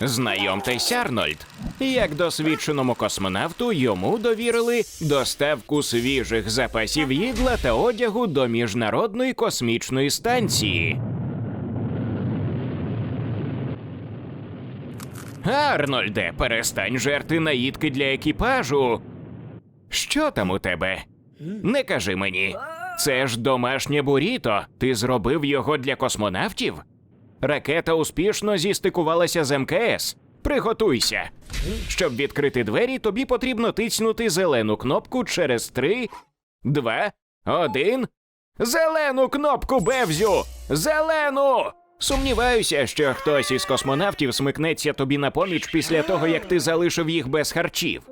Знайомтесь, Арнольд. Як досвідченому космонавту йому довірили доставку свіжих запасів їдла та одягу до міжнародної космічної станції. Арнольде, перестань жерти наїдки для екіпажу. Що там у тебе? Не кажи мені. Це ж домашнє буріто. Ти зробив його для космонавтів? Ракета успішно зістикувалася з МКС. Приготуйся. Щоб відкрити двері, тобі потрібно тицнути зелену кнопку через три, два, один. Зелену кнопку, Бевзю! Зелену! Сумніваюся, що хтось із космонавтів смикнеться тобі на поміч після того, як ти залишив їх без харчів.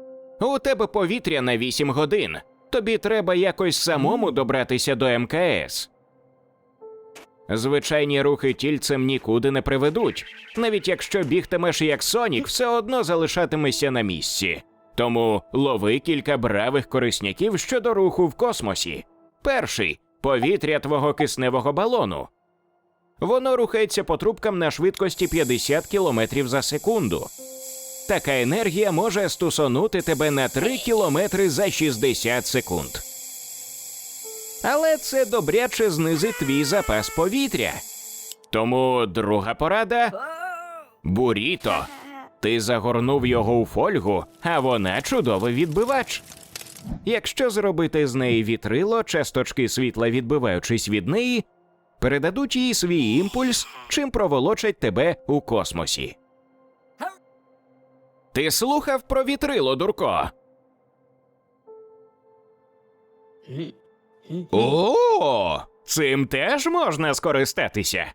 У тебе повітря на 8 годин. Тобі треба якось самому добратися до МКС. Звичайні рухи тільцем нікуди не приведуть. Навіть якщо бігтимеш як Сонік, все одно залишатимешся на місці. Тому лови кілька бравих корисняків щодо руху в космосі. Перший повітря твого кисневого балону. Воно рухається по трубкам на швидкості 50 км за секунду. Така енергія може стусонути тебе на 3 км за 60 секунд. Але це добряче знизить твій запас повітря. Тому друга порада буріто. Ти загорнув його у фольгу, а вона чудовий відбивач. Якщо зробити з неї вітрило, часточки світла, відбиваючись від неї, передадуть їй свій імпульс, чим проволочать тебе у космосі. Ти слухав про вітрило, дурко? О, цим теж можна скористатися.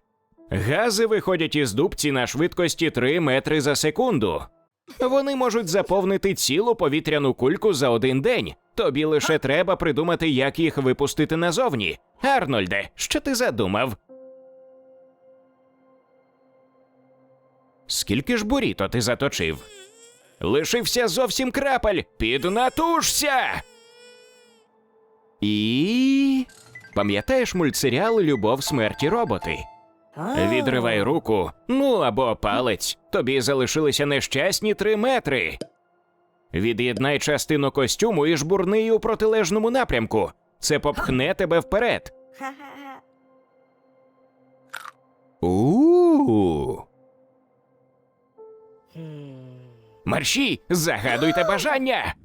Гази виходять із дубці на швидкості 3 метри за секунду. Вони можуть заповнити цілу повітряну кульку за один день. Тобі лише треба придумати, як їх випустити назовні. Арнольде, що ти задумав? Скільки ж буріто ти заточив? Лишився зовсім крапель. Піднатужся! І. Пам'ятаєш мультсеріал Любов, смерті роботи? Відривай руку, ну або палець. Тобі залишилися нещасні три метри. Від'єднай частину костюму і жбурни її у протилежному напрямку. Це попхне тебе вперед. У. Марші, загадуйте бажання.